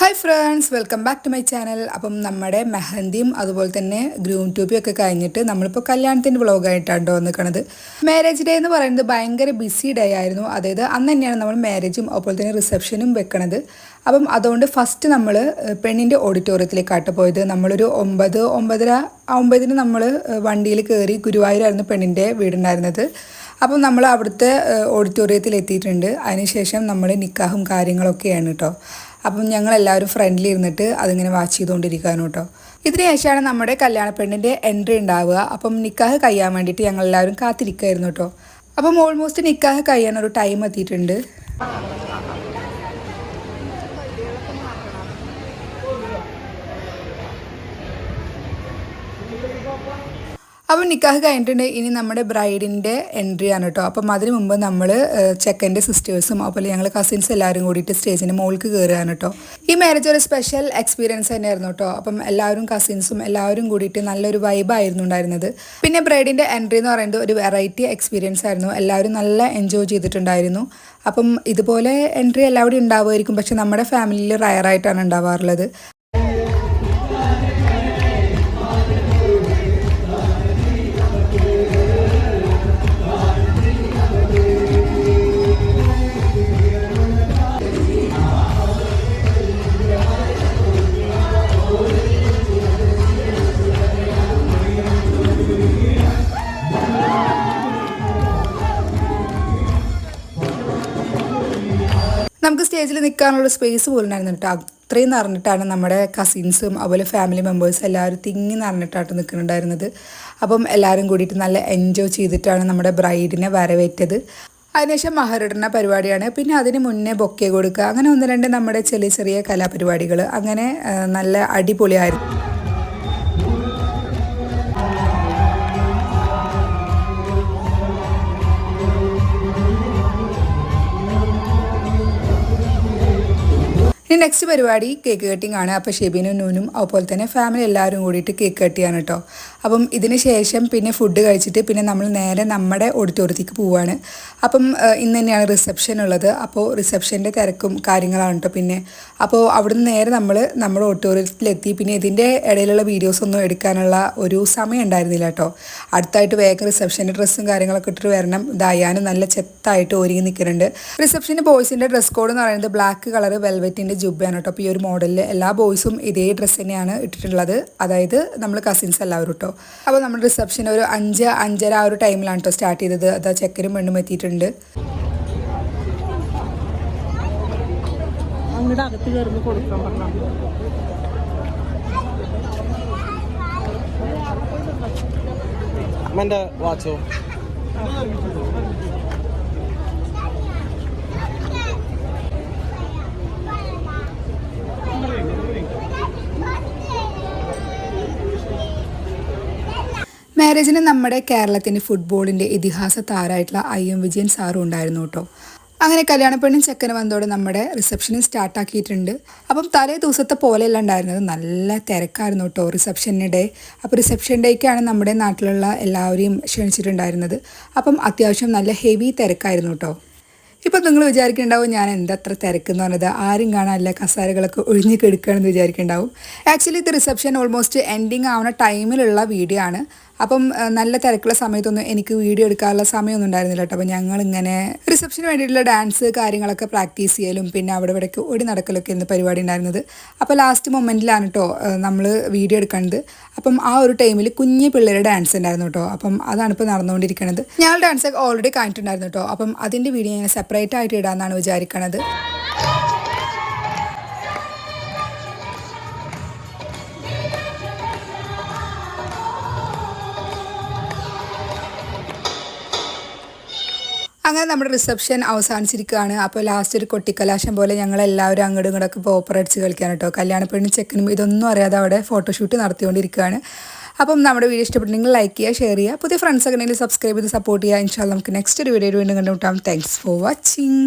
Hi friends welcome back to my channel അപ്പം നമ്മുടെ മെഹന്തിയും അതുപോലെ തന്നെ ഗ്രൂം ട്യൂബിയും ഒക്കെ കഴിഞ്ഞിട്ട് നമ്മളിപ്പോൾ കല്യാണത്തിന്റെ വ്ളോഗായിട്ടാണ് നിൽക്കുന്നത് മാരേജ് ഡേ എന്ന് പറയുന്നത് ഭയങ്കര ബിസി ഡേ ആയിരുന്നു. അതായത് അന്ന് തന്നെയാണ് നമ്മൾ മാരേജും അതുപോലെ തന്നെ റിസപ്ഷനും വെക്കണത്. അപ്പം അതുകൊണ്ട് ഫസ്റ്റ് നമ്മൾ പെണ്ണിന്റെ ഓഡിറ്റോറിയത്തിലേക്കാട്ട് പോയത്. നമ്മളൊരു ഒമ്പത് ഒമ്പതര ഒമ്പതിന് നമ്മൾ വണ്ടിയിൽ കയറി ഗുരുവായൂരായിരുന്നു പെണ്ണിന്റെ വീടുണ്ടായിരുന്നത്. അപ്പം നമ്മൾ അവിടുത്തെ ഓഡിറ്റോറിയത്തിൽ എത്തിയിട്ടുണ്ട്. അതിനുശേഷം നമ്മൾ നിക്കാഹും കാര്യങ്ങളൊക്കെയാണ് കേട്ടോ അപ്പം ഞങ്ങളെല്ലാവരും ഫ്രണ്ടിൽ ഇരുന്നിട്ട് അതിങ്ങനെ വാച്ച് ചെയ്തുകൊണ്ടിരിക്കാനും കേട്ടോ. ഇതിന് ശേഷമാണ് നമ്മുടെ കല്യാണ പെണ്ണിന്റെ എൻട്രി ഉണ്ടാവുക. അപ്പം നിക്കാഹ് കഴിയാൻ വേണ്ടിയിട്ട് ഞങ്ങൾ എല്ലാവരും കാത്തിരിക്കുമായിരുന്നു കേട്ടോ. അപ്പം ഓൾമോസ്റ്റ് നിക്കാഹ് കഴിയാൻ ഒരു ടൈം എത്തിയിട്ടുണ്ട്. അപ്പോൾ നിക്കാഹ് കഴിഞ്ഞിട്ടുണ്ട്. ഇനി നമ്മുടെ ബ്രൈഡിന്റെ എൻട്രി ആണ് കേട്ടോ. അപ്പം അതിന് മുമ്പ് നമ്മൾ ചെക്കന്റെ സിസ്റ്റേഴ്സും അതുപോലെ ഞങ്ങൾ കസിൻസ് എല്ലാവരും കൂടിയിട്ട് സ്റ്റേജിന്റെ മുകളിൽ കയറുകയാണ് കേട്ടോ. ഈ മാരേജ് ഒരു സ്പെഷ്യൽ എക്സ്പീരിയൻസ് തന്നെയായിരുന്നു കേട്ടോ. അപ്പം എല്ലാവരും കസിൻസും എല്ലാവരും കൂടിയിട്ട് നല്ലൊരു വൈബായിരുന്നു ഉണ്ടായിരുന്നത്. പിന്നെ ബ്രൈഡിന്റെ എൻട്രി എന്ന് പറയുന്നത് ഒരു വെറൈറ്റി എക്സ്പീരിയൻസ് ആയിരുന്നു. എല്ലാവരും നല്ല എൻജോയ് ചെയ്തിട്ടുണ്ടായിരുന്നു. അപ്പം ഇതുപോലെ എൻട്രി എല്ലാവരും ഉണ്ടാവുമായിരിക്കും. പക്ഷെ നമ്മുടെ ഫാമിലിയിൽ റയറായിട്ടാണ് ഉണ്ടാവാറുള്ളത്. നമുക്ക് സ്റ്റേജിൽ നിൽക്കാനുള്ള സ്പേസ് പോലും ഉണ്ടായിരുന്നു കേട്ടോ അത്രയും നിറഞ്ഞിട്ടാണ് നമ്മുടെ കസിൻസും അതുപോലെ ഫാമിലി മെമ്പേഴ്സ് എല്ലാവരും തിങ്ങി നിറഞ്ഞിട്ടാണ് നിൽക്കുന്നുണ്ടായിരുന്നത്. അപ്പം എല്ലാവരും കൂടിയിട്ട് നല്ല എൻജോയ് ചെയ്തിട്ടാണ് നമ്മുടെ ബ്രൈഡിനെ വരവേറ്റത്. അതിനുശേഷം മഹരടന പരിപാടിയാണ്. പിന്നെ അതിന് മുന്നേ ബൊക്കെ കൊടുക്കുക. അങ്ങനെ ഒന്ന് രണ്ട് നമ്മുടെ ചെറിയ ചെറിയ കലാപരിപാടികൾ അങ്ങനെ നല്ല അടിപൊളിയായിരുന്നു. ഇനി നെക്സ്റ്റ് പരിപാടി കേക്ക് കട്ടിംഗ് ആണ്. അപ്പോൾ ഷെബിനും നൂനും അതുപോലെ തന്നെ ഫാമിലി എല്ലാവരും കൂടിയിട്ട് കേക്ക് കട്ട് ചെയ്യാണ് കേട്ടോ അപ്പം ഇതിന് ശേഷം പിന്നെ ഫുഡ് കഴിച്ചിട്ട് പിന്നെ നമ്മൾ നേരെ നമ്മുടെ ഓഡിറ്റോറിയത്തേക്ക് പോവുകയാണ് അപ്പം ഇന്ന് തന്നെയാണ് റിസപ്ഷൻ ഉള്ളത്. അപ്പോൾ റിസപ്ഷന്റെ തിരക്കും കാര്യങ്ങളാണ് കേട്ടോ പിന്നെ. അപ്പോൾ അവിടുന്ന് നേരെ നമ്മൾ നമ്മുടെ ഓഡിറ്റോറിയത്തിലെത്തി പിന്നെ ഇതിന്റെ ഇടയിലുള്ള വീഡിയോസ് ഒന്നും എടുക്കാനുള്ള ഒരു സമയം ഉണ്ടായിരുന്നില്ല കേട്ടോ അടുത്തായിട്ട് വേഗം റിസപ്ഷന്റെ ഡ്രസ്സും കാര്യങ്ങളൊക്കെ ഇട്ടിട്ട് വരണം. ദയാനും നല്ല ചെത്തായിട്ട് ഒരുങ്ങി നിൽക്കുന്നുണ്ട്. റിസപ്ഷന്റെ ബോയ്സിന്റെ ഡ്രസ് കോഡ് എന്ന് പറയുന്നത് ബ്ലാക്ക് കളർ വെൽവെറ്റിന്റെ ജുബയാണ് കേട്ടോ. അപ്പോൾ ഈ ഒരു മോഡലിൽ എല്ലാ ബോയ്സും ഇതേ ഡ്രസ്സ് തന്നെയാണ് ഇട്ടിട്ടുള്ളത്. അതായത് നമ്മൾ കസിൻസ് എല്ലാവരും കേട്ടോ അപ്പോൾ നമ്മുടെ റിസപ്ഷൻ ഒരു അഞ്ച് അഞ്ചര ആ ഒരു ടൈമിലാണ് കേട്ടോ സ്റ്റാർട്ട് ചെയ്തത്. അതാ ചെക്കരും പെണ്ണും എത്തിയിട്ടുണ്ട്. അങ്ങോട്ട് അകത്ത് കയറുമ്പോൾ കൊടുക്കാൻ പറഞ്ഞു അമ്മന്റെ വാച്ചോ മാരേജിന് നമ്മുടെ കേരളത്തിന്റെ ഫുട്ബോളിന്റെ ഇതിഹാസ താരമായിട്ടുള്ള ഐ എം വിജയൻ സാറും ഉണ്ടായിരുന്നു കേട്ടോ. അങ്ങനെ കല്യാണപ്പെണ്ണും ചെക്കന് വന്നതോടെ നമ്മുടെ റിസപ്ഷനും സ്റ്റാർട്ടാക്കിയിട്ടുണ്ട് അപ്പം തലേ ദിവസത്തെ പോലെയല്ല ഉണ്ടായിരുന്നത്. നല്ല തിരക്കായിരുന്നു കേട്ടോ റിസപ്ഷനിടെ അപ്പോൾ റിസപ്ഷൻ ഡേക്കാണ് നമ്മുടെ നാട്ടിലുള്ള എല്ലാവരെയും ക്ഷണിച്ചിട്ടുണ്ടായിരുന്നത്. അപ്പം അത്യാവശ്യം നല്ല ഹെവി തിരക്കായിരുന്നു കേട്ടോ. ഇപ്പം നിങ്ങൾ വിചാരിക്കുന്നുണ്ടാവും ഞാൻ എന്തത്ര തിരക്കെന്ന് പറഞ്ഞത്? ആരും കാണാനില്ല കസാരകളൊക്കെ ഒഴിഞ്ഞു കെടുക്കുകയാണെന്ന് വിചാരിക്കുന്നുണ്ടാവും. ആക്ച്വലി ഇത് റിസപ്ഷൻ ഓൾമോസ്റ്റ് എൻഡിങ് ആവുന്ന ടൈമിലുള്ള വീഡിയോ ആണ്. അപ്പം നല്ല തിരക്കുള്ള സമയത്തൊന്നും എനിക്ക് വീഡിയോ എടുക്കാനുള്ള സമയമൊന്നും ഉണ്ടായിരുന്നില്ല കേട്ടോ. അപ്പം ഞങ്ങളിങ്ങനെ റിസപ്ഷന് വേണ്ടിയിട്ടുള്ള ഡാൻസ് കാര്യങ്ങളൊക്കെ പ്രാക്ടീസ് ചെയ്യലും പിന്നെ അവിടെ ഇവിടേക്ക് ഓടി നടക്കലൊക്കെ ഇന്ന് പരിപാടി ഉണ്ടായിരുന്നത്. അപ്പോൾ ലാസ്റ്റ് മൊമെന്റിലാണ് കേട്ടോ നമ്മൾ വീഡിയോ എടുക്കുന്നത് അപ്പം ആ ഒരു ടൈമിൽ കുഞ്ഞു പിള്ളേരുടെ ഡാൻസ് ഉണ്ടായിരുന്നു കേട്ടോ അപ്പം അതാണ് ഇപ്പോൾ നടന്നുകൊണ്ടിരിക്കുന്നത് ഞങ്ങൾ ഡാൻസ് ഓൾറെഡി കാണിച്ചിട്ടുണ്ടായിരുന്നു കേട്ടോ അപ്പം അതിന്റെ വീഡിയോ ഞാൻ സെപ്പറേറ്റ് ആയിട്ട് ഇടാമെന്നാണ് വിചാരിക്കണത്. അങ്ങനെ നമ്മുടെ റിസപ്ഷൻ അവസാനിച്ചിരിക്കുകയാണ്. അപ്പോൾ ലാസ്റ്റ് ഒരു കൊട്ടിക്കലാശം പോലെ ഞങ്ങൾ എല്ലാവരും അങ്ങോട്ടും ഇങ്ങോട്ടൊക്കെ പോപ്പർ അടിച്ച് കളിക്കാൻ കേട്ടോ. കല്യാണ പെണ്ണും ചെക്കനും ഇതൊന്നും അറിയാതെ അവിടെ ഫോട്ടോഷൂട്ട് നടത്തിക്കൊണ്ടിരിക്കുകയാണ്. അപ്പം നമ്മുടെ വീഡിയോ ഇഷ്ടപ്പെട്ടെങ്കിൽ ലൈക്ക് ചെയ്യുക ഷെയർ ചെയ്യുക. പുതിയ ഫ്രണ്ട്സ് ഒക്കെ ഉണ്ടെങ്കിൽ സബ്സ്ക്രൈബ് ചെയ്ത് സപ്പോർട്ട് ചെയ്യുക. ഇൻഷാൽ നമുക്ക് നെക്സ്റ്റ് ഒരു വീഡിയോ വീണ്ടും കണ്ടുമുട്ടാം. Thanks for watching